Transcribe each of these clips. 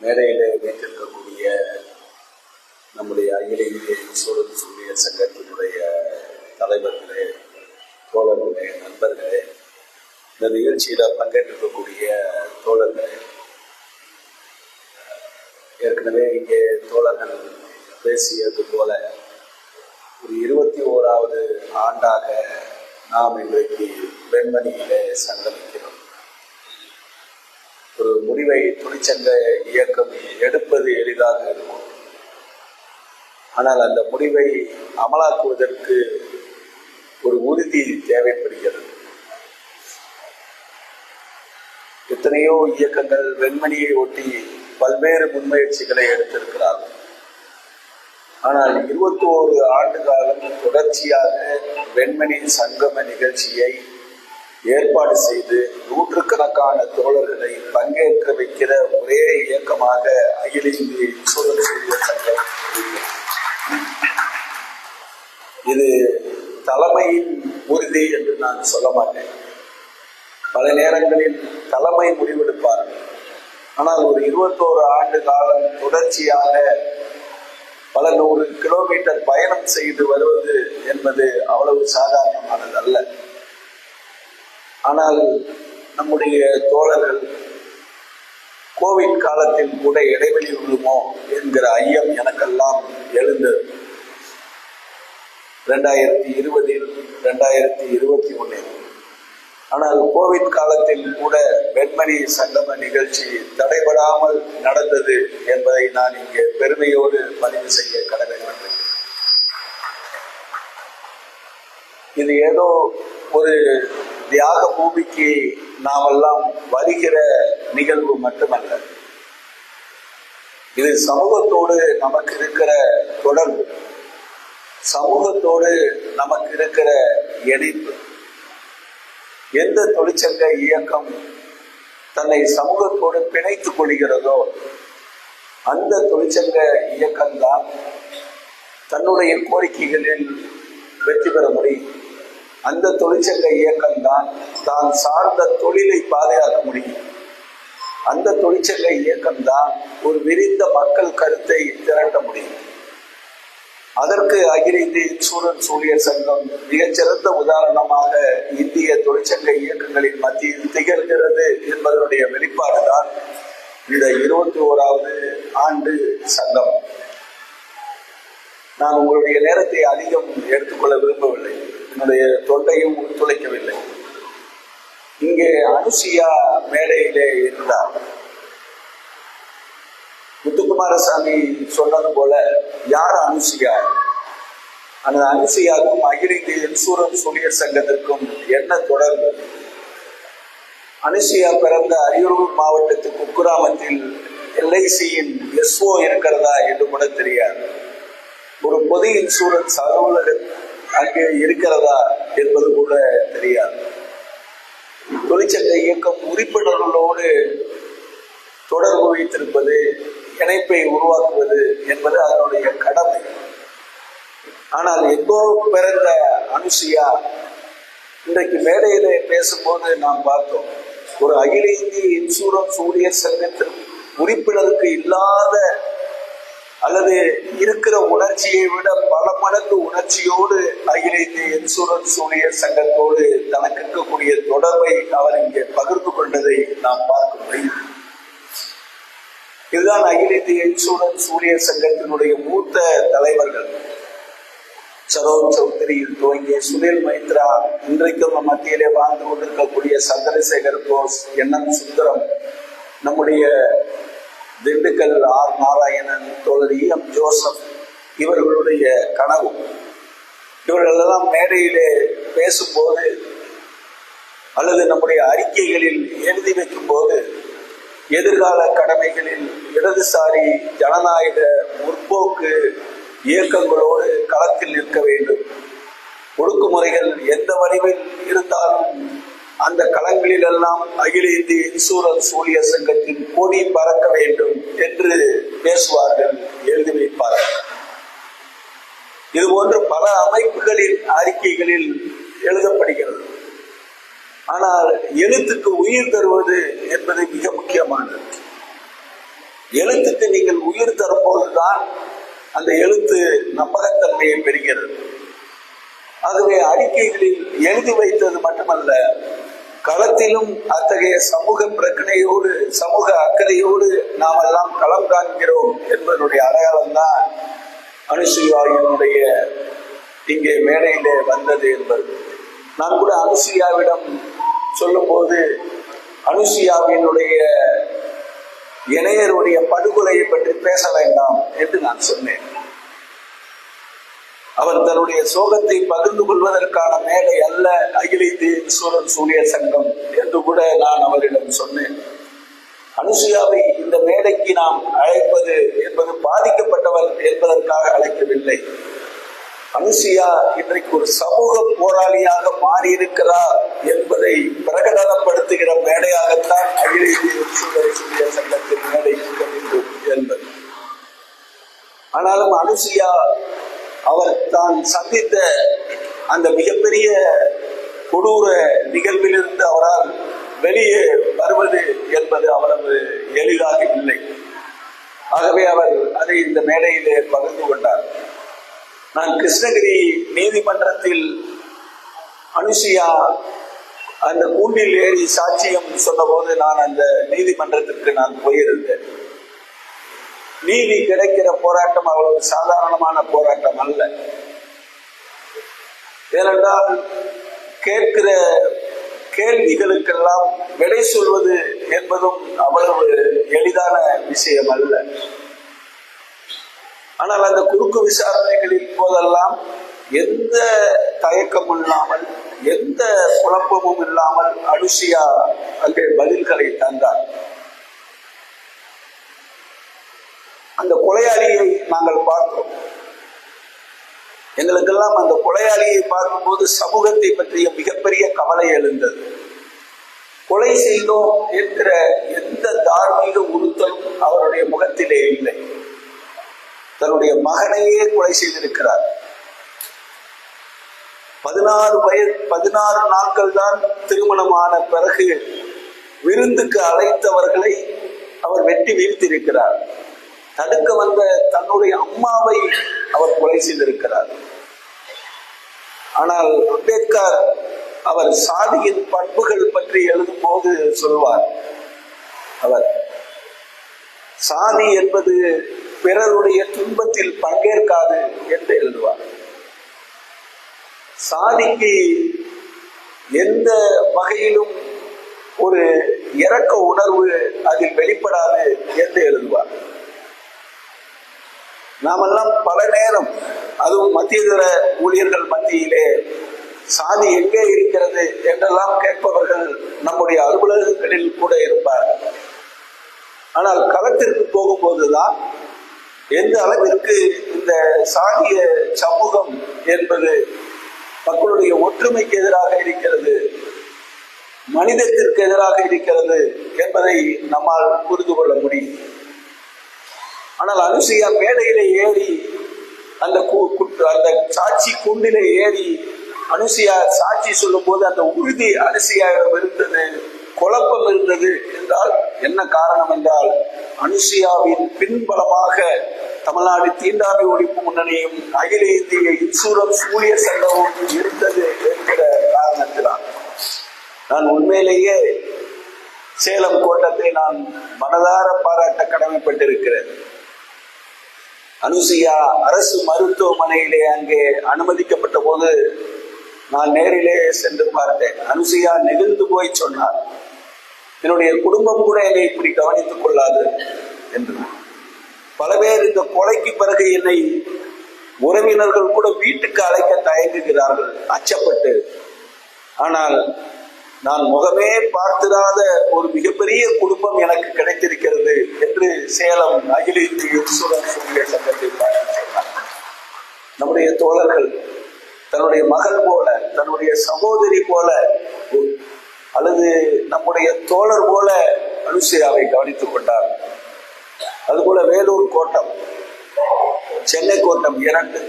மேடையிலே வீட்டிருக்கக்கூடிய நம்முடைய அகில இந்திய சூழல் சங்கத்தினுடைய தலைவர்களே தோழர்களே நண்பர்களே இந்த நிகழ்ச்சியில பங்கேற்கக்கூடிய தோழர்களே ஏற்கனவே இங்கே தோழர்கள் பேசியது போல ஒரு இருபத்தி ஓராவது ஆண்டாக நாம் இன்றைக்கு வெண்மணியிலே சங்கமிக்கிறோம். முடிவை தொழிற்சங்க இயக்கம் எடுப்பது எளிதாக இருக்கும். ஆனால் அந்த முடிவை அமலாக்குவதற்கு ஒரு உறுதி தேவைப்படுகிறது. எத்தனையோ இயக்கங்கள் வெண்மணியை ஒட்டி பல்வேறு முன்முயற்சிகளை எடுத்திருக்கிறார்கள். ஆனால் இருபத்தி ஓரு ஆண்டு காலம் தொடர்ச்சியாக வெண்மணி சங்கம நிகழ்ச்சியை ஏற்பாடு செய்து நூற்றுக்கணக்கான தோழர்களை பங்கேற்க வைக்கிற ஒரே இயக்கமாக அகில இந்திய சூழல் சூரிய சங்கம் இது தலைமையின் உறுதி என்று நான் சொல்ல மாட்டேன். பல நேரங்களில் தலைமை முடிவெடுப்பார்கள் ஆனால் ஒரு இருபத்தோரு ஆண்டு காலம் தொடர்ச்சியாக பல நூறு கிலோமீட்டர் பயணம் செய்து வருவது என்பது அவ்வளவு சாதாரணமானது அல்ல ஆனால் நம்முடைய தோழர்கள் கோவிட் காலத்தில் கூட இடைவெளி விழுமோ என்கிற ஐயம் எனக்கெல்லாம் எழுந்தது. ரெண்டாயிரத்தி இருபதில் ரெண்டாயிரத்தி இருபத்தி ஒன்றில். ஆனால் கோவிட் காலத்தில் கூட வெண்மணி சங்கம நிகழ்ச்சி தடைபடாமல் நடந்தது என்பதை நான் இங்கே பெருமையோடு பதிவு செய்ய கடமைப்பட்டேன் இது ஏதோ ஒரு தியாக பூமிக்கு நாமெல்லாம் வருகிற நிகழ்வு மட்டுமல்ல. இது சமூகத்தோடு நமக்கு இருக்கிற தொடர்பு. சமூகத்தோடு நமக்கு இருக்கிற இணைப்பு. எந்த தொழிற்சங்க இயக்கம் தன்னை சமூகத்தோடு பிணைத்துக் கொள்கிறதோ அந்த தொழிற்சங்க இயக்கம்தான் தன்னுடைய கோரிக்கைகளில் வெற்றி பெற முடியும். அந்த தொழிற்சங்க இயக்கம்தான் தான் சார்ந்த தொழிலை பாதுகாக்க முடியும். அந்த தொழிற்சங்க இயக்கம்தான் ஒரு விரிந்த மக்கள் கருத்தை திரட்ட முடியும். அதற்கு அகில இந்திய இன்சூரன்ஸ் ஊழியர் சங்கம் மிகச்சிறந்த உதாரணமாக இந்திய தொழிற்சங்க இயக்கங்களின் மத்தியில் திகழ்கிறது என்பதனுடைய வெளிப்பாடுதான் இந்த இருபத்தி ஓராவது ஆண்டு சங்கம். நான் உங்களுடைய நேரத்தை அதிகம் எடுத்துக்கொள்ள விரும்பவில்லை. என்னுடைய தொண்டையும் ஒத்துழைக்கவில்லை இங்கே அனுசியா மேடையிலே இருந்தார். முத்துக்குமாரசாமி சொன்னது போல யார் அனுசியா? அந்த அனுசியாவுக்கும் அகில இந்திய இன்சூரன்ஸ் ஊழியர் சங்கத்திற்கும் என்ன தொடர்பு? அனுசியா பிறந்த அரியலூர் மாவட்டத்து குக்கிராமத்தில் எல்ஐசியின் எஸ்ஓ இருக்கிறதா என்று கூட தெரியாது. ஒரு பொது இன்சூரன்ஸ் அலுவலர் அங்கே இருக்கிறதா என்பது கூட தெரியாது. தொழிற்சங்க இயக்கம் உறுப்பினர்களோடு தொடர்பு வைத்திருப்பது இணைப்பை உருவாக்குவது என்பது அதனுடைய கடமை. ஆனால் எங்கோ பிறந்த அனுசியா இன்றைக்கு மேடையில பேசும்போது நாம் பார்த்தோம் ஒரு அகில இந்திய இன்சூரன்ஸ் ஊழியர் சங்கத்தின் உறுப்பினருக்கு இல்லாத அல்லது இருக்கிற உணர்ச்சியை விட பல மடங்கு உணர்ச்சியோடு அகில இந்திய இன்சூரன்ஸ் ஊழியர் சங்கத்தோடு தனக்கு இருக்கக்கூடிய தொடர்பை அவர் இங்கே பகிர்ந்து கொண்டதை நாம் பார்க்க முடியும். இதுதான் அகில இந்திய இன்சூரன்ஸ் ஊழியர் சங்கத்தினுடைய மூத்த தலைவர்கள். சரோஜ் சௌத்ரியில் துவங்கிய சுனில் மைத்ரா இன்றைக்கும் மத்தியிலே வாழ்ந்து கொண்டிருக்கக்கூடிய சந்திரசேகர் போஸ் என் எம் சுந்தரம் நம்முடைய திண்டுக்கல் ஆர் நாராயணன் தோழர் இ எம் ஜோசப் இவர்களுடைய கனவு. இவர்களெல்லாம் மேடையிலே பேசும்போது அல்லது நம்முடைய அறிக்கைகளில் எழுதி வைக்கும்போது எதிர்கால கடமைகளில் இடதுசாரி ஜனநாயக முற்போக்கு இயக்கங்களோடு களத்தில் நிற்க வேண்டும். ஒடுக்குமுறைகள் எந்த வடிவில் இருந்தாலும் அந்த களங்களில் எல்லாம் அகில இந்திய இன்சூரன்ஸ் ஊழியர் சங்கத்தின் கொடி பறக்க வேண்டும் என்று பேசுவார்கள். எழுதி வைப்பார்கள். இது போன்ற பல அமைப்புகளின் அறிக்கைகளில் எழுதப்படுகிறது. ஆனால் எழுத்துக்கு உயிர் தருவது என்பது மிக முக்கியமானது. எழுத்துக்கு நீங்கள் உயிர் தரும்போதுதான் அந்த எழுத்து நம்பகத்தன்மையை பெறுகிறது. ஆகவே அறிக்கைகளில் எழுதி வைத்தது மட்டுமல்ல களத்திலும் அத்தகைய சமூக பிரச்சனையோடு சமூக அக்கறையோடு நாம் எல்லாம் களம் காண்கிறோம் என்பதனுடைய அடையாளம் தான் அனுசுயாவினுடைய இங்கே மேடையிலே வந்தது என்பது. நான் கூட அனுசுயாவிடம் சொல்லும்போது அனுசுயாவினுடைய இணையருடைய படுகொலையை பற்றி பேச வேண்டாம் என்று நான் சொன்னேன். அவர் தன்னுடைய சோகத்தை பகிர்ந்து கொள்வதற்கான மேடை அல்ல அகில இந்திய இன்சூரன்ஸ் சூரிய சங்கம் என்று கூட நான் அவரிடம் சொன்னேன். அனுசுயாவை இந்த மேடைக்கு நாம் அழைப்பது என்பது பாதிக்கப்பட்டவர் என்பதற்காக அழைக்கவில்லை. அனுசியா இன்றைக்கு ஒரு சமூக போராளியாக மாறியிருக்கிறார் என்பதை பிரகடனப்படுத்துகிற மேடையாகத்தான் அகில இந்திய சூரிய சங்கத்தின் மேடை இருக்க வேண்டும் என்பது. ஆனாலும் அனுசியா அவர் தான் சந்தித்த அந்த மிகப்பெரிய கொடூர நிகழ்விலிருந்து அவரால் வெளியே வருவது என்பது அவரது எளிதாக இல்லை. ஆகவே அவர் அதை இந்த மேடையிலே பகிர்ந்து கொண்டார். நான் கிருஷ்ணகிரி நீதிமன்றத்தில் அனுசியா அந்த கூண்டில் ஏறி சாட்சியம் சொன்னபோது நான் அந்த நீதிமன்றத்திற்கு நான் போயிருந்தேன். நீதி கிடைக்கிற போராட்டம் அவ்வளவு சாதாரணமான போராட்டம் அல்ல. ஏனென்றால் கேட்கிற கேள்விகளுக்கெல்லாம் விடை சொல்வது என்பதும் அவ்வளவு எளிதான விஷயம் அல்ல. ஆனால் அந்த குறுக்கு விசாரணைகளின் போதெல்லாம் எந்த தயக்கமும் இல்லாமல் எந்த குழப்பமும் இல்லாமல் அனுஷியா அங்கே பதில்களை தந்தார். அந்த கொலையாளியை நாங்கள் பார்க்கிறோம் எங்களுக்கெல்லாம் அந்த கொலையாளியை பார்க்கும்போது சமூகத்தை பற்றிய மிகப்பெரிய கவலை எழுந்தது. கொலை செய்தோம் என்கிற எந்த தார்மீக உறுத்தலும் அவருடைய முகத்திலே இல்லை. தன்னுடைய மகனையே கொலை செய்திருக்கிறார். பதினாறு வயது பதினாறு நாட்கள் தான் திருமணமான பிறகு விருந்துக்கு அழைத்தவர்களை அவர் வெட்டி வீழ்த்திருக்கிறார் தடுக்க வந்த தன்னுடைய அம்மாவை அவர் கொலை செய்திருக்கிறார். ஆனால் அம்பேத்கர் அவர் சாதியின் பண்புகள் பற்றி எழுதும் போது சொல்வார். அவர் சாதி என்பது பிறருடைய துன்பத்தில் பங்கேற்காது என்று எழுதுவார். சாதிக்கு எந்த வகையிலும் ஒரு இரக்க உணர்வு அதில் வெளிப்படாது என்று எழுதுவார். நாமெல்லாம் பல நேரம் அதுவும் மத்தியதர ஊழியர்கள் மத்தியிலே சாதி எங்கே இருக்கிறது? என்றெல்லாம் கேட்பவர்கள் நம்முடைய அலுவலகங்களில் கூட இருப்பார் ஆனால் களத்திற்கு போகும்போதுதான் எந்த அளவிற்கு இந்த சாதிய சமூகம் என்பது மக்களுடைய ஒற்றுமைக்கு எதிராக இருக்கிறது மனிதத்திற்கு எதிராக இருக்கிறது என்பதை நம்மால் புரிந்து கொள்ள முடியும். ஆனால் அனுசையா மேடையிலே ஏறி அந்த அந்த சாட்சி குண்டிலே ஏறி அனுசியா சாட்சி சொல்லும் போது அந்த உறுதி அனுசியாவிடம் இருந்தது குழப்பம் இருந்தது என்றால் என்ன காரணம் என்றால் அனுசியாவின் பின்பலமாக தமிழ்நாடு தீண்டாமை ஒழிப்பு முன்னணியும் அகில இந்திய இன்சூரன்ஸ் ஊழியர் சங்கமும் இருந்தது என்கிற காரணத்தினால். நான் உண்மையிலேயே சேலம் கோட்டத்தை நான் மனதார பாராட்ட கடமைப்பட்டிருக்கிறேன். அனுசியா அரசு மருத்துவமனையிலே அங்கே அனுமதிக்கப்பட்ட போது நான் நேரிலே சென்று பார்த்தேன். அனுசியா நெகிழ்ந்து போய் சொன்னார் என்னுடைய குடும்பம் கூட என்னை இப்படி கவனித்துக் கொள்ளாது என்று பல பேர் இந்த கொலைக்கு பிறகு என்னை உறவினர்கள் கூட வீட்டுக்கு அழைக்க தயங்குகிறார்கள் அச்சப்பட்டு. ஆனால் நான் முகமே பார்த்திராத ஒரு மிகப்பெரிய குடும்பம் எனக்கு கிடைத்திருக்கிறது என்று சேலம் அகில இந்திய இன்சூரன்ஸ் ஊழியர் சங்கத்தை நம்முடைய தோழர்கள் தன்னுடைய மகள் போல தன்னுடைய சகோதரி போல அல்லது நம்முடைய தோழர் போல அனுசியாவை கவனித்துக் கொண்டார். அதுபோல வேலூர் கோட்டம் சென்னை கோட்டம் இரண்டு.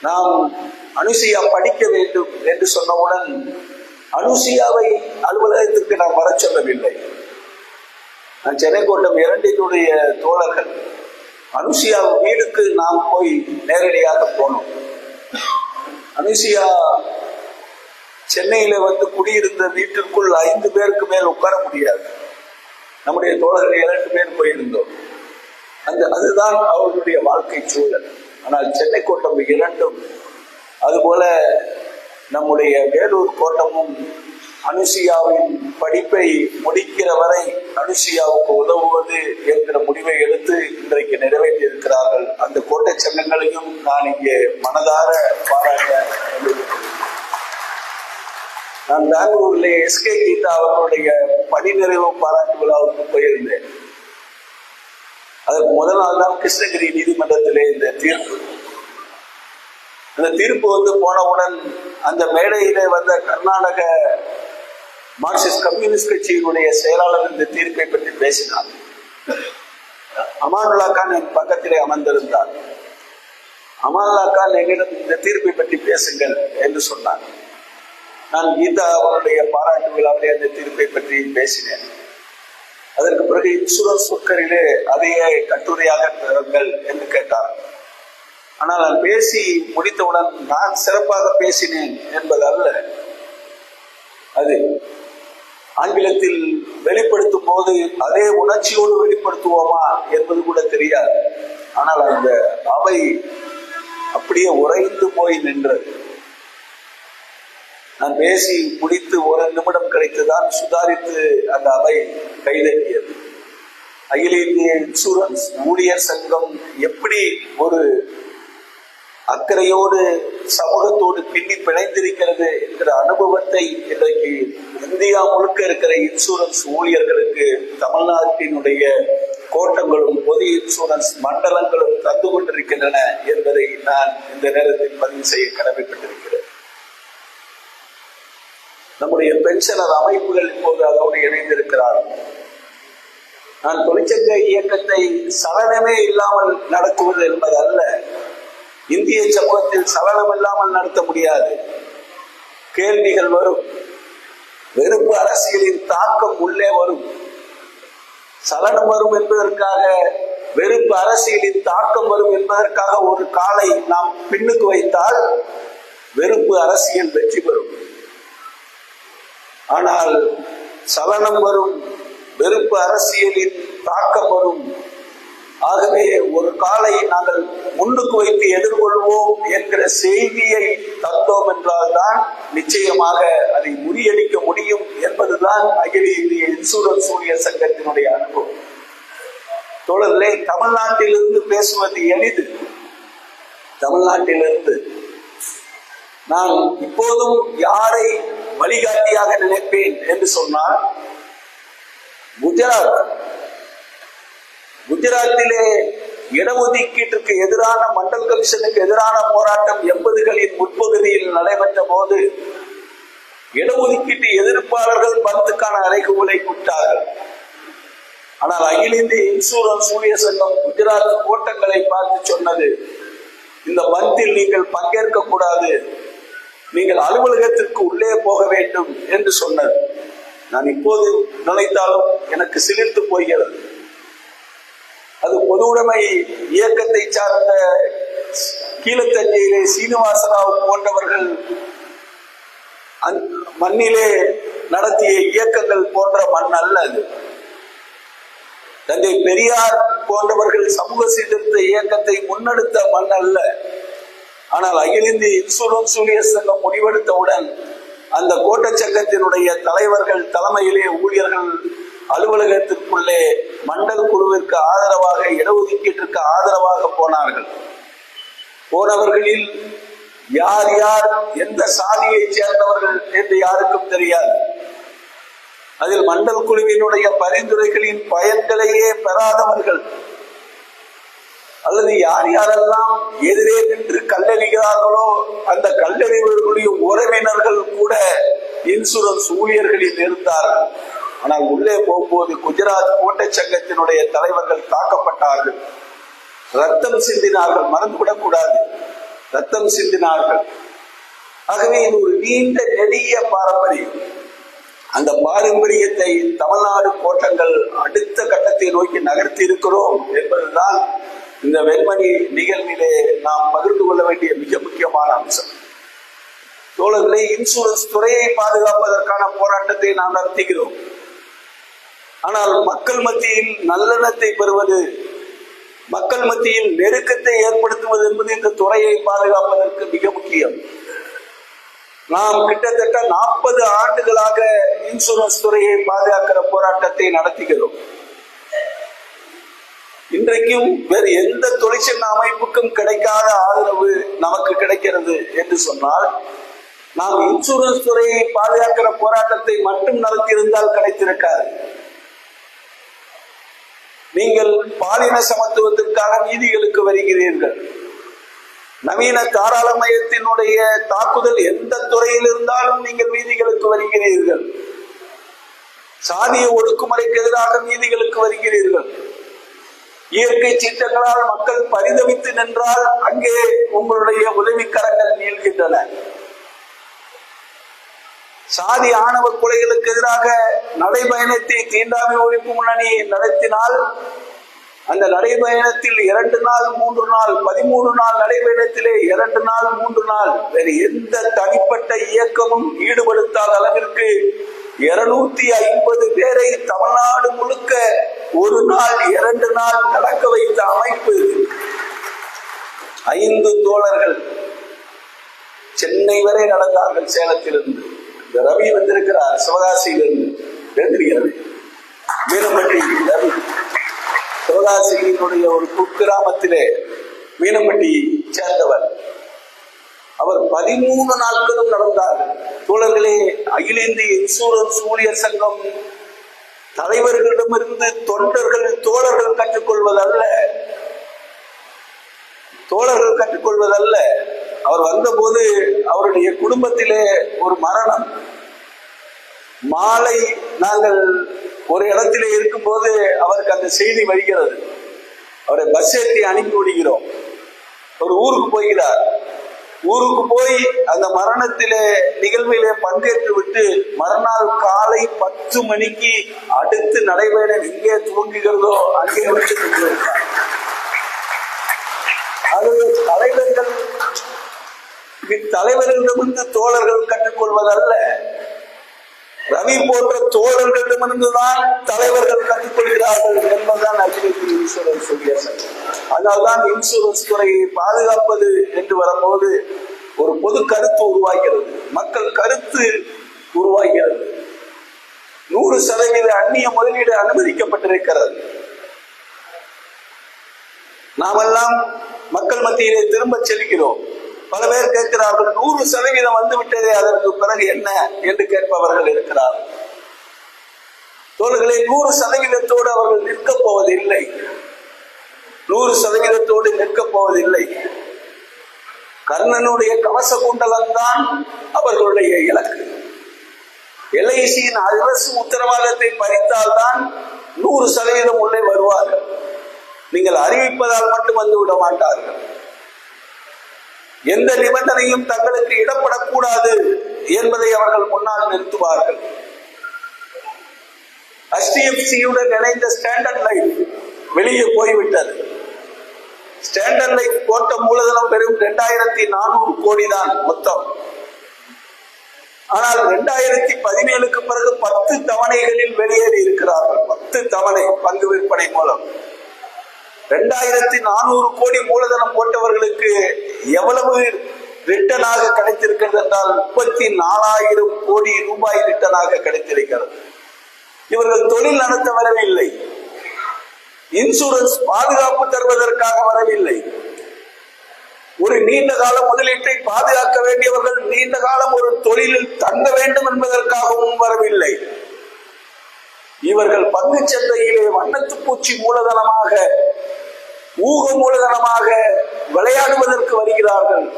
நாம் அனுசியா படிக்க வேண்டும் என்று சொன்னவுடன் அனுசியாவை அலுவலகத்திற்கு நான் வர சொல்லவில்லை. நான் சென்னை கோட்டம் இரண்டினுடைய தோழர்கள். அனுசியா வீடுக்கு நாம் போய் நேரடியாக போனோம். அனுசியா சென்னையில வந்து குடியிருந்த வீட்டிற்குள் ஐந்து பேருக்கு மேல் உட்கார முடியாது. நம்முடைய தோழர்கள் இரண்டு பேர் போயிருந்தோம். அந்த அதுதான் அவர்களுடைய வாழ்க்கை சூழல். ஆனால் சென்னை கோட்டம் இரண்டும் அதுபோல நம்முடைய வேலூர் கோட்டமும் அனுஷியாவின் படிப்பை முடிக்கிற வரை அனுஷியாவுக்கு உதவுவது என்கிற முடிவை எடுத்து இன்றைக்கு நிறைவேற்றி இருக்கிறார்கள் அந்த கோட்டை சங்கங்களையும் நான் இங்கே மனதார பாராட்ட நான் பெங்களூர்ல எஸ்கே கீதா அவர்களுடைய பணி நிறைவு பாராட்டு விழாவுக்கு போயிருந்தேன். அதற்கு முதல் நாள் தான் கிருஷ்ணகிரி நீதிமன்றத்திலே இந்த தீர்ப்பு அந்த தீர்ப்பு வந்து போனவுடன் அந்த மேடையிலே வந்த கர்நாடக மார்க்சிஸ்ட் கம்யூனிஸ்ட் கட்சியினுடைய செயலாளர் இந்த தீர்ப்பை பற்றி பேசினார். அமானுல்லா கான் என் பக்கத்திலே அமர்ந்திருந்தார். அமானுல்லா கான் என்னிடம் இந்த தீர்ப்பை பற்றி பேசுங்கள் என்று சொன்னார். நான் கீதா அவருடைய பாராட்டு விழாவிலே அந்த தீர்ப்பை பற்றி பேசினேன். அதற்கு பிறகு இன்சூரன்ஸ் சொற்கரிலே அதையே கட்டுரையாக பெறுங்கள் என்று கேட்டார். ஆனால் நான் பேசி முடித்தவுடன் நான் சிறப்பாக பேசினேன் என்பது அல்ல அது ஆங்கிலத்தில் வெளிப்படுத்தும் போது அதே உணர்ச்சியோடு வெளிப்படுத்துவோமா என்பது கூட தெரியாது. ஆனால் அந்த அவை அப்படியே உறைந்து போய் நின்றது. நான் பேசி முடித்து ஒரு நிமிடம் கிடைத்துதான் சுதாரித்து அந்த அவை கைதட்டியது. அகில இந்திய இன்சூரன்ஸ் ஊழியர் சங்கம் எப்படி ஒரு அக்கறையோடு சமூகத்தோடு பின்னி பிணைந்திருக்கிறது என்கிற அனுபவத்தை இன்றைக்கு இந்தியா முழுக்க இருக்கிற இன்சூரன்ஸ் ஊழியர்களுக்கு தமிழ்நாட்டினுடைய கோட்டங்களும் பொது இன்சூரன்ஸ் மண்டலங்களும் தந்து கொண்டிருக்கின்றன என்பதை நான் இந்த நேரத்தில் பதிவு செய்ய கடமைப்பட்டிருக்கிறேன். நம்முடைய பென்ஷனர் அமைப்புகள் இப்போது அதோடு இணைந்திருக்கிறார்கள் நான் தொழிற்சங்க இயக்கத்தை சலனமே இல்லாமல் நடத்துவது என்பது அல்ல இந்திய சமூகத்தில் சலனம் இல்லாமல் நடத்த முடியாது. கேள்விகள் வரும். வெறுப்பு அரசியலின் தாக்கம் உள்ளே வரும். சலனம் வரும் என்பதற்காக வெறுப்பு அரசியலின் தாக்கம் வரும் என்பதற்காக ஒரு காலை நாம் பின்னுக்கு வைத்தால் வெறுப்பு அரசியல் வெற்றி பெறும். ஆனால் சலனம் வரும் வெறுப்பு அரசியலின் தாக்கம் வரும் ஆகவே ஒரு காலை நாங்கள் முன்னுக்கு வைத்து எதிர்கொள்வோம் என்கிற செய்தியை தந்தோம் என்றால்தான் நிச்சயமாக அதை முறியடிக்க முடியும் என்பதுதான் அகில இந்திய இன்சூரன்ஸ் ஊழியர் சங்கத்தினுடைய அனுபவம். தொடர்லே தமிழ்நாட்டிலிருந்து பேசுவது எளிது. தமிழ்நாட்டிலிருந்து நான் இப்போதும் யாரை வழிகாட்டியாக நினைப்பேன் என்று சொன்னால் குஜராத். குஜராத்திலே இடஒதுக்கீட்டிற்கு எதிரான மண்டல் கமிஷனுக்கு எதிரான போராட்டம் எண்பதுகளின் முற்பகுதியில் நடைபெற்ற போது இடஒதுக்கீட்டு எதிர்ப்பாளர்கள் பந்துக்கான அறைகூலை கூட்டார்கள். ஆனால் அகில இந்திய இன்சூரன்ஸ் ஊழியர் சங்கம் குஜராத் கோட்டங்களை பார்த்து சொன்னது இந்த பந்தில் நீங்கள் பங்கேற்க கூடாது நீங்கள் அலுவலகத்திற்கு உள்ளே போக வேண்டும் என்று சொன்னது நான் இப்போது நினைத்தாலும் எனக்கு சிலிர்த்து போகிறது. அது பொது உடைமை இயக்கத்தை சார்ந்த கீழத்தஞ்சையிலே சீனிவாசராவ் போன்றவர்கள் மண்ணிலே நடத்திய இயக்கங்கள் போன்ற மண் அல்ல அது. தந்தை பெரியார் போன்றவர்கள் சமூக சீர்திருத்த இயக்கத்தை முன்னெடுத்த மண் அல்ல. ஆனால் அகில இந்திய இன்சூரன்ஸ் ஊழியர் சங்கம் முடிவெடுத்தவுடன் அந்த கோட்டச்சங்கத்தினுடைய தலைவர்கள் தலைமையிலே ஊழியர்கள் அலுவலகத்திற்குள்ளே மண்டல் குழுவிற்கு ஆதரவாக இடஒதுக்கீட்டிற்கு ஆதரவாக போனார்கள். போனவர்களில் யார் யார் எந்த சாதியைச் சேர்ந்தவர்கள் என்று யாருக்கும் தெரியாது. அதில் மண்டல் குழுவினுடைய பரிந்துரைகளின் பயன்களையே பெறாதவர்கள். அல்லது யார் யாரெல்லாம் எதிரே நின்று கல்லறிகிறார்களோ அந்த கல்லறிவர்களுடைய உறவினர்கள் கூட இன்சூரன்ஸ் ஊழியர்களில் இருந்தார்கள். ஆனால் உள்ளே போகும்போது குஜராத் கோட்டை சங்கத்தினுடைய தலைவர்கள் தாக்கப்பட்டார்கள். ரத்தம் சிந்தினார்கள் மறந்துவிடக் கூடாது ரத்தம் சிந்தினார்கள். ஆகவே இது ஒரு நீண்ட நெடிய பாரம்பரியம். அந்த பாரம்பரியத்தை தமிழ்நாடு கோட்டங்கள் அடுத்த கட்டத்தை நோக்கி நகர்த்தி இருக்கிறோம் என்பதுதான் இந்த வெண்மணி நிகழ்விலே நாம் பகிர்ந்து கொள்ள வேண்டிய மிக முக்கியமான அம்சம். தோழர்களை இன்சூரன்ஸ் துறையை பாதுகாப்பதற்கான போராட்டத்தை நாம் நடத்துகிறோம். ஆனால் மக்கள் மத்தியில் நல்லெண்ணத்தை பெறுவது மக்கள் மத்தியில் நெருக்கத்தை ஏற்படுத்துவது என்பது இந்த துறையை பாதுகாப்பதற்கு மிக முக்கியம். நாம் கிட்டத்தட்ட நாற்பது ஆண்டுகளாக இன்சூரன்ஸ் துறையை பாதுகாக்கிற போராட்டத்தை நடத்துகிறோம். இன்றைக்கும் வேறு எந்த தொழிற்சங்க அமைப்புக்கும் கிடைக்காத ஆதரவு நமக்கு கிடைக்கிறது என்று சொன்னால் நாம் இன்சூரன்ஸ் துறையை பாதுகாக்கிற போராட்டத்தை மட்டும் நடத்தியிருந்தால் கிடைத்திருக்காது. நீங்கள் பாலின சமத்துவத்திற்காக நீதிகளுக்கு வருகிறீர்கள். நவீன தாராளமயத்தினுடைய தாக்குதல் எந்த துறையில் இருந்தாலும் நீங்கள் வீதிகளுக்கு வருகிறீர்கள். சாதிய ஒடுக்குமுறைக்கு எதிராக நீதிகளுக்கு வருகிறீர்கள். இயற்கை சீற்றங்களால் மக்கள் பரிதவித்து நின்றால் அங்கே உங்களுடைய உதவிக்கரங்கள் நீள்கின்றன. சாதி ஆணவ கொலைகளுக்கு எதிராக நடைபயணத்தை தீண்டாமை ஒழிப்பு முன்னணி நடத்தினால் அந்த நடைபயணத்தில் இரண்டு நாள் மூன்று நாள் பதிமூணு நாள் நடைபயணத்திலே இரண்டு நாள் மூன்று நாள் வேறு எந்த தனிப்பட்ட இயக்கமும் ஈடுபடுத்தாத அளவிற்கு இருநூத்தி ஐம்பது பேரை தமிழ்நாடு முழுக்க ஒரு நாள் இரண்டு நாள் நடக்க வைத்த அமைப்பு ஐந்து தோழர்கள் சென்னை வரை நடந்தார்கள் சேலத்திலிருந்து. இந்த ரவி வந்திருக்கிறார் சிவகாசியிலிருந்து. எழுதுகிறது வீரம்பட்டி ரவி. சிவகாசியினுடைய ஒரு குக்கிராமத்திலே மீனம்பட்டி சேர்ந்தவர். அவர் பதிமூணு நாட்களும் நடந்தார். தோழர்களே அகில இந்திய இன்சூரன்ஸ் ஊழியர் சங்கம் தலைவர்களிடமிருந்து தொண்டர்கள் தோழர்கள் கற்றுக்கொள்வதல்ல தோழர்கள் கற்றுக்கொள்வதல்ல அவர் வந்தபோது அவருடைய குடும்பத்திலே ஒரு மரணம். மாலை நாங்கள் ஒரு இடத்திலே இருக்கும்போது அவருக்கு அந்த செய்தி வருகிறது. அவரை பஸ் ஏற்றி அனுப்பி விடுகிறோம். ஒரு ஊருக்கு போகிறார். ஊருக்கு போய் அந்த மரணத்திலே நிகழ்விலே பங்கேற்று விட்டு மறுநாள் காலை பத்து மணிக்கு அடுத்து நடைபெறும் எங்கே துவங்குகிறதோ அங்கே வச்சு அது தலைவர்கள் தலைவர்களிடமிருந்து தோழர்கள் கற்றுக்கொள்வதல்ல. ரவி போன்ற தோழர்களிடமிருந்துதான் தலைவர்கள் கற்றுக்கொள்கிறார்கள் என்பதுதான் அகிலத்தில் இன்சூரன்ஸ் அதனால்தான் இன்சூரன்ஸ் துறையை பாதுகாப்பது என்று வரும்போது ஒரு பொது கருத்து உருவாகிறது. மக்கள் கருத்து உருவாகிறது. நூறு சதவீத அந்நிய முதலீடு அனுமதிக்கப்பட்டிருக்கிறது. நாமெல்லாம் மக்கள் மத்தியிலே திரும்ப செல்கிறோம். பல பேர் கேட்கிறார்கள் நூறு சதவீதம் வந்து விட்டதே அதற்கு பிறகு என்ன என்று கேட்பவர்கள் இருக்கிறார்கள் தோள்களை நூறு சதவீதத்தோடு அவர்கள் நிற்கப் போவதில்லை. நூறு சதவீதத்தோடு நிற்கப் போவதில்லை. கர்ணனுடைய கவச குண்டலம் தான் அவர்களுடைய இலக்கு. எல்ஐசியின் அரசு உத்தரவாதத்தை பறித்தால்தான் நூறு சதவீதம் உள்ளே வருவார்கள். நீங்கள் அறிவிப்பதால் மட்டும் வந்து விட மாட்டார்கள். எந்த நிபந்தனையும் தங்களுக்கு இடப்படக்கூடாது என்பதை அவர்கள் முன்னால் நிறுத்துவார்கள். ஹெச்டிஎஃப்சியுடன் இணைந்த ஸ்டாண்டர்ட் லைஃப் வெளியே போய்விட்டது. ஸ்டாண்டர்ட் லைஃப் போட்ட மூலதனம் பெறும் இரண்டாயிரத்தி நானூறு கோடி தான் மொத்தம். ஆனால் இரண்டாயிரத்தி பதினேழுக்கு பிறகு பத்து தவணைகளில் வெளியேறி இருக்கிறார்கள். பத்து தவணை பங்கு விற்பனை மூலம். இரண்டாயிரத்தி நானூறு கோடி மூலதனம் போட்டவர்களுக்கு எவ்வளவு ரிட்டனாக கிடைத்திருக்கிறது என்றால் முப்பத்தி நாலாயிரம் கோடி ரூபாய் ரிட்டனாக கிடைத்திருக்கிறது. இவர்கள் தொழில் நடத்த வரவில்லை. இன்சூரன்ஸ் பாதுகாப்பு தருவதற்காக வரவில்லை. ஒரு நீண்ட கால முதலீட்டை பாதுகாக்க வேண்டியவர்கள் நீண்ட காலம் ஒரு தொழிலில் தங்க வேண்டும் என்பதற்காகவும் வரவில்லை. இவர்கள் பங்கு சந்தையிலே வண்ணத்து பூச்சி மூலதனமாக ஊக மூலதனமாக விளையாடுவதற்கு வருகிறார்கள்.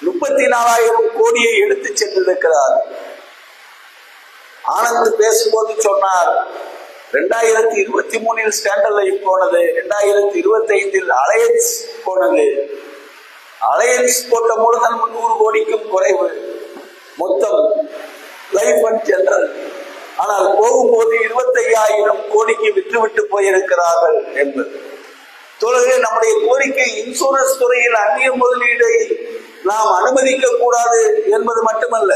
முப்பத்தி நாலாயிரம் கோடியை எடுத்து சென்றிருக்கிறார். ஆனந்த் பேசும்போது சொன்னார் ரெண்டாயிரத்தி இருபத்தி மூணில் ஸ்டாண்டர்ட் லைஃப் போனது ரெண்டாயிரத்தி இருபத்தி ஐந்தில் அலையன்ஸ் போனது. அலையன்ஸ் போட்ட மூலதனம் நூறு கோடிக்கும் குறைவு. மொத்தம் லைஃப் அண்ட் ஜென்ரல். ஆனால் போகும்போது இருபத்தையாயிரம் கோடிக்கு விற்றுவிட்டு போயிருக்கிறார்கள் என்பது. தோழர்களே நம்முடைய கோரிக்கை இன்சூரன்ஸ் துறையில் அந்நிய முதலீடை நாம் அனுமதிக்க கூடாது என்பது மட்டுமல்ல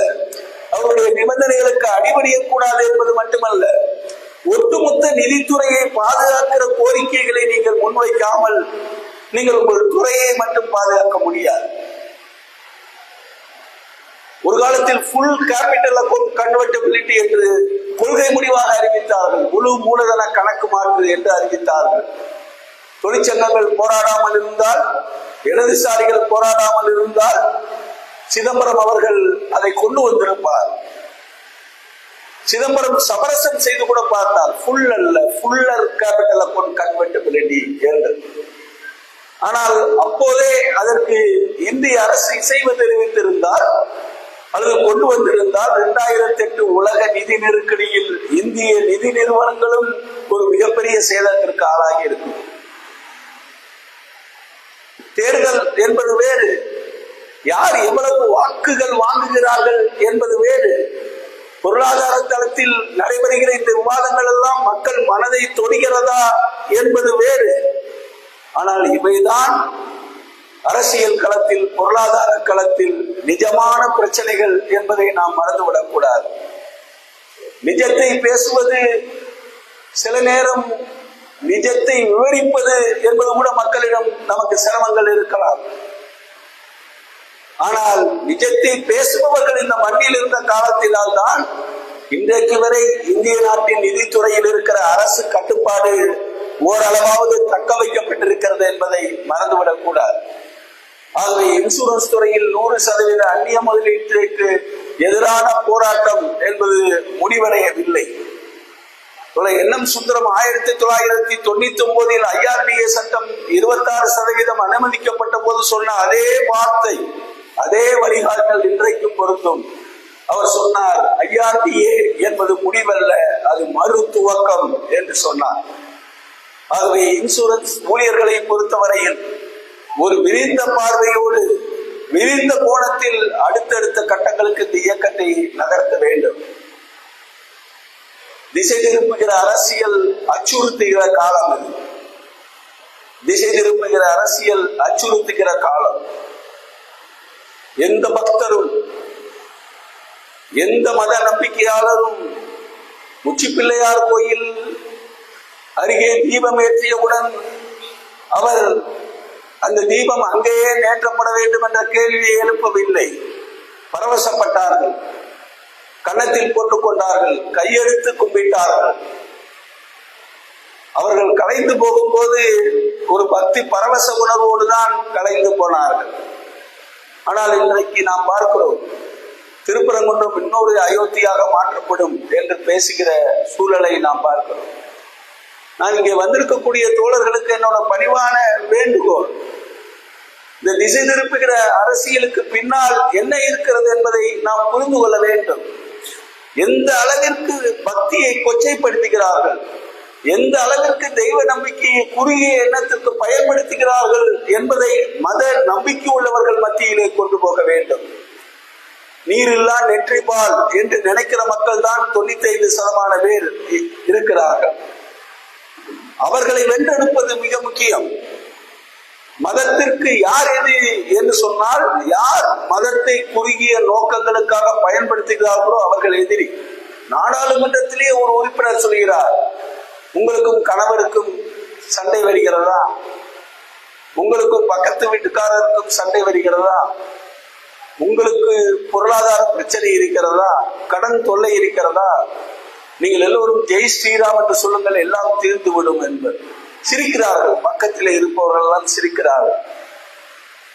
அவருடைய நிபந்தனைகளுக்கு அடிபடியக்கூடாது என்பது மட்டுமல்ல ஒட்டுமொத்த நிதித்துறையை பாதுகாக்கிற கோரிக்கைகளை நீங்கள் முன்வைக்காமல் நீங்கள் உங்கள் துறையை மட்டும் பாதுகாக்க முடியாது. ஒரு காலத்தில் ஃபுல் கேபிட்டல் அக்கௌண்ட் கன்வெர்டபிலிட்டி என்று கொள்கை முடிவாக அறிவித்தார்கள் முழு மூலதன கணக்கு மாற்று என்று அறிவித்தார்கள். தொழிற்சங்கங்கள் போராடாமல் இருந்தால் இடதுசாரிகள் போராடாமல் இருந்தால் சிதம்பரம் அவர்கள் அதை கொண்டு வந்திருப்பார். சிதம்பரம் சமரசம் செய்து கூட பார்த்தார். ஃபுல் அல்ல ஃபுல்லர் கேபிட்டல் அக்கௌண்ட் கன்வெர்டபிலிட்டி என்று ஆனால் அப்போதே அதற்கு இந்திய அரசு இசைவு தெரிவித்திருந்தால் அல்லது கொண்டு வந்திருந்தால் இரண்டாயிரத்தி எட்டு உலக நிதி நெருக்கடியில் இந்திய நிதி நிறுவனங்களும் ஒரு மிகப்பெரிய சேதத்திற்கு ஆளாகி இருக்கும் தேர்தல் என்பது வேறு. யார் எவ்வளவு வாக்குகள் வாங்குகிறார்கள் என்பது வேறு. பொருளாதார தளத்தில் நடைபெறுகிற இந்த விவாதங்கள் எல்லாம் மக்கள் மனதை தொடுகிறதா என்பது வேறு. ஆனால் இவைதான் அரசியல் களத்தில் பொருளாதார களத்தில் நிஜமான பிரச்சனைகள் என்பதை நாம் மறந்துவிடக் கூடாது நிஜத்தை பேசுவது சில நேரம் நிஜத்தை விவரிப்பது என்பது கூட மக்களிடம் நமக்கு சிரமங்கள் இருக்கலாம். ஆனால் நிஜத்தை பேசுபவர்கள் இந்த மண்ணில் இருந்த காலத்தினால் தான் இன்றைக்கு வரை இந்திய நாட்டின் நிதித்துறையில் இருக்கிற அரசு கட்டுப்பாடு ஓரளவாவது தக்க வைக்கப்பட்டிருக்கிறது என்பதை மறந்துவிடக் கூடாது. ஆகவே இன்சூரன்ஸ் துறையில் நூறு சதவீத அந்நிய முதலீட்டிற்கு எதிரான போராட்டம் என்பது முடிவடையவில்லை. எண்ணம் சுந்தரம் ஆயிரத்தி தொள்ளாயிரத்தி தொண்ணூத்தி ஒன்பதில் ஐஆர்டிஏ சட்டம் இருபத்தி ஆறு சதவீதம் அனுமதிக்கப்பட்ட போது சொன்ன அதே வார்த்தை அதே வழிகாட்டல் இன்றைக்கும் பொருந்தும். அவர் சொன்னார் ஐஆர்டிஏ என்பது முடிவல்ல அது மறு துவக்கம் என்று சொன்னார். ஆகவே இன்சூரன்ஸ் ஊழியர்களை பொறுத்தவரையில் ஒரு விரிந்த பார்வையோடு விரிந்த கோணத்தில் அடுத்தடுத்த கட்டங்களுக்கு இந்த இயக்கத்தை நகர்த்த வேண்டும். திசை திருப்புகிற அரசியல் அச்சுறுத்துகிற காலம் இது. திசை திருப்புகிற அரசியல் அச்சுறுத்துகிற காலம். எந்த பக்தரும் எந்த மத நம்பிக்கையாளரும் உச்சிப்பிள்ளையார் கோயில் அருகே தீபம் ஏற்றியவுடன் அவர் அந்த தீபம் அங்கேயே நேற்றப்பட வேண்டும் என்ற கேள்வியை எழுப்பவில்லை. பரவசப்பட்டார்கள். கன்னத்தில் போட்டுக் கொண்டார்கள் கையெழுத்து கும்பிட்டார்கள். அவர்கள் கலைந்து போகும்போது ஒரு பக்தி பரவச உணர்வோடு தான் கலைந்து போனார்கள். ஆனால் இன்றைக்கு நாம் பார்க்கிறோம் திருப்பரங்குன்றம் இன்னொரு அயோத்தியாக மாற்றப்படும் என்று பேசுகிற சூழலை நாம் பார்க்கிறோம். நான் இங்கே வந்திருக்கக்கூடிய தோழர்களுக்கு என்னோட பணிவான வேண்டுகோள் இந்த திசை திருப்புகிற அரசியலுக்கு பின்னால் என்ன இருக்கிறது என்பதை நாம் புரிந்து கொள்ள வேண்டும். எந்த அளவிற்கு பக்தியை கொச்சைப்படுத்துகிறார்கள்? எந்த அளவிற்கு தெய்வ நம்பிக்கையை குறுகிய எண்ணத்திற்கு பயன்படுத்துகிறார்கள் என்பதை மத நம்பிக்கை உள்ளவர்கள் மத்தியிலே கொண்டு போக வேண்டும். நீரில்லா நெற்றிப்பால் என்று நினைக்கிற மக்கள் தான் தொண்ணூத்தி ஐந்து சதமான பேர் இருக்கிறார்கள். அவர்களை வென்றெடுப்பது மிக முக்கியம். மதத்திற்கு யார் எது என்று சொன்னால் யார் மதத்தை குறுகிய நோக்கங்களுக்காக பயன்படுத்துகிறார்களோ அவர்கள் எதிரி. நாடாளுமன்றத்திலேயே ஒரு உறுப்பினர் சொல்கிறார் உங்களுக்கும் கணவருக்கும் சண்டை வருகிறதா? உங்களுக்கும் பக்கத்து வீட்டுக்காரருக்கும் சண்டை வருகிறதா? உங்களுக்கு பொருளாதார பிரச்சனை இருக்கிறதா? கடன் தொல்லை இருக்கிறதா? நீங்கள் எல்லோரும் ஜெய் ஸ்ரீராம் என்று சொல்லுங்கள் எல்லாம் தீர்ந்து விடும் என்பது. சிரிக்கிறார்கள். பக்கத்தில் இருப்பவர்கள் எல்லாம் சிரிக்கிறார்கள்.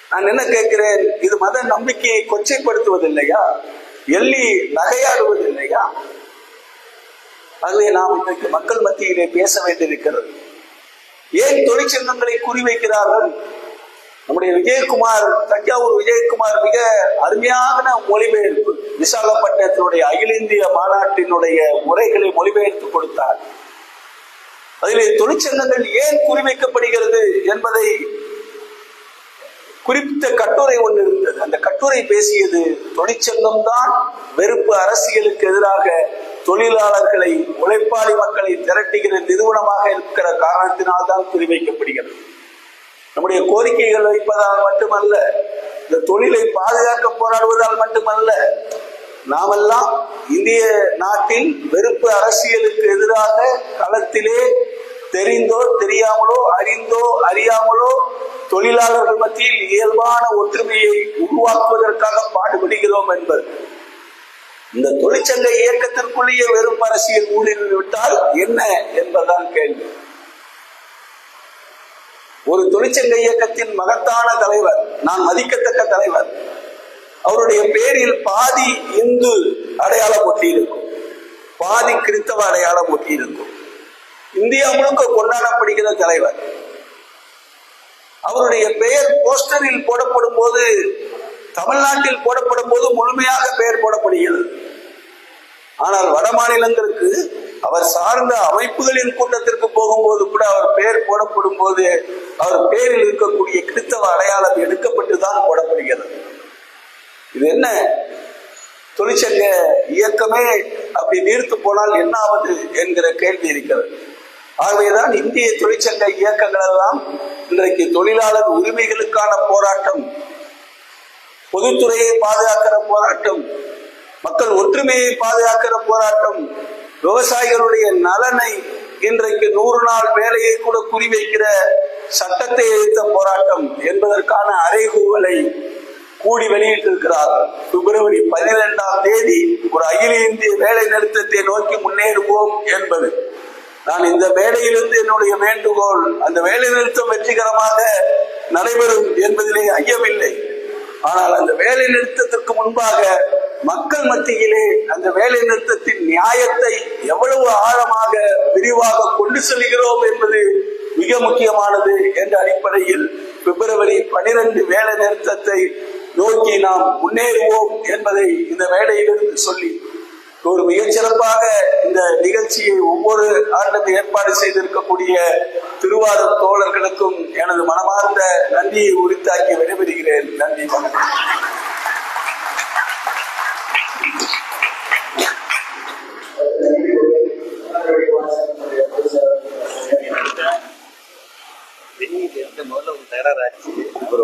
நான் என்ன கேட்கிறேன்? இது மத நம்பிக்கையை கொச்சைப்படுத்துவதில்லையா? எள்ளி நகையாடுவதில்லையா? ஆகவே நாம் இன்றைக்கு மக்கள் மத்தியிலே பேச வேண்டியிருக்கிறது. ஏன் தொழிற்சங்கங்களை குறிவைக்கிறார்கள்? நம்முடைய விஜயகுமார் தஞ்சாவூர் விஜயகுமார் மிக அருமையான மொழிபெயர்ப்பு. விசாகப்பட்டினத்தினுடைய அகில இந்திய மாநாட்டினுடைய முறைகளை மொழிபெயர்த்து கொடுத்தார். அதிலே தொழிற்சங்கங்கள் ஏன் குறிவைக்கப்படுகிறது என்பதை குறிப்பிட்ட கட்டுரை ஒன்று இருந்தது. அந்த கட்டுரை பேசியது தொழிற்சங்கம் தான் வெறுப்பு அரசியலுக்கு எதிராக தொழிலாளர்களை உழைப்பாளி மக்களை திரட்டுகிற நிறுவனமாக இருக்கிற காரணத்தினால் தான் குறிவைக்கப்படுகிறது. நம்முடைய கோரிக்கைகள் வைப்பதால் மட்டுமல்ல இந்த தொழிலை பாதுகாக்க போராடுவதால் மட்டுமல்ல நாமெல்லாம் இந்திய நாட்டில் வெறுப்பு அரசியலுக்கு எதிராக களத்திலே தெரிந்தோ தெரியாமலோ அறிந்தோ அறியாமலோ தொழிலாளர்கள் மத்தியில் இயல்பான ஒற்றுமையை உருவாக்குவதற்காக பாடுபடுகிறோம் என்பது இந்த தொழிற்சங்க இயக்கத்திற்குள்ளேயே வெறும் அரசியல் ஊடுருவி விட்டால் என்ன என்பதுதான் கேள்வி. ஒரு தொழிற்சங்க இயக்கத்தின் மகத்தான தலைவர் நான் மதிக்கத்தக்க தலைவர் அவருடைய பேரில் பாதி இந்து அடையாளம் ஒட்டியிருக்கும். பாதி கிறிஸ்தவ அடையாளம் ஒட்டியிருக்கும். இந்தியா முழுக்க கொண்டாடப்படுகிற தலைவர். அவருடைய பெயர் போஸ்டரில் போடப்படும் போது தமிழ்நாட்டில் போடப்படும் போது முழுமையாக பெயர் போடப்படுகிறது. ஆனால் வட மாநிலங்களுக்கு அவர் சார்ந்த அமைப்புகளின் கூட்டத்திற்கு போகும்போது கூட அவர் பெயர் போடப்படும் போது அவர் பெயரில் இருக்கக்கூடிய கிறிஸ்தவ அடையாளம் எடுக்கப்பட்டு தான் போடப்படுகிறது. இது என்ன? தொழிற்சங்க இயக்கமே அப்படி நீர்த்து போனால் என்ன ஆவது என்கிற கேள்வி இருக்கிறது. ஆகவேதான் இந்திய தொழிற்சங்க இயக்கங்கள் எல்லாம் இன்றைக்கு தொழிலாளர் உரிமைகளுக்கான போராட்டம் பொதுத்துறையை பாதுகாக்கிற போராட்டம் மக்கள் ஒற்றுமையை பாதுகாக்கிற போராட்டம் விவசாயிகளுடைய நலனை இன்றைக்கு நூறு நாள் வேலையை கூட குறிவைக்கிற சட்டத்தை எதிர்த்த போராட்டம் என்பதற்கான அறைகூவலை கூடி வெளியிட்டிருக்கிறார். பிப்ரவரி பதினெண்டாம் தேதி ஒரு அகில இந்திய வேலை நிறுத்தத்தை நோக்கி முன்னேறுவோம் என்பது. நான் இந்த வேலையிலிருந்து என்னுடைய வேண்டுகோள் அந்த வேலை நிறுத்தம் வெற்றிகரமாக நடைபெறும் என்பதிலே ஐயமில்லை. ஆனால் அந்த வேலை நிறுத்தத்திற்கு முன்பாக மக்கள் மத்தியிலே அந்த வேலை நிறுத்தத்தின் நியாயத்தை எவ்வளவு ஆழமாக விரிவாக கொண்டு செல்கிறோம் என்பது மிக முக்கியமானது என்ற அடிப்படையில் பிப்ரவரி பனிரெண்டு வேலை நிறுத்தத்தை நோக்கி நாம் முன்னேறுவோம் என்பதை இந்த வேலையிலிருந்து சொல்லி ஒரு மிகச்சிறப்பாக இந்த நிகழ்ச்சியை ஒவ்வொரு ஆண்டும் ஏற்பாடு செய்திருக்கக்கூடிய திருவாரூர் தோழர்களுக்கும் எனது மனமார்ந்த நன்றியை உரித்தாக்கி விடைபெறுகிறேன். நன்றி வணக்கம். முதல்ல ஒரு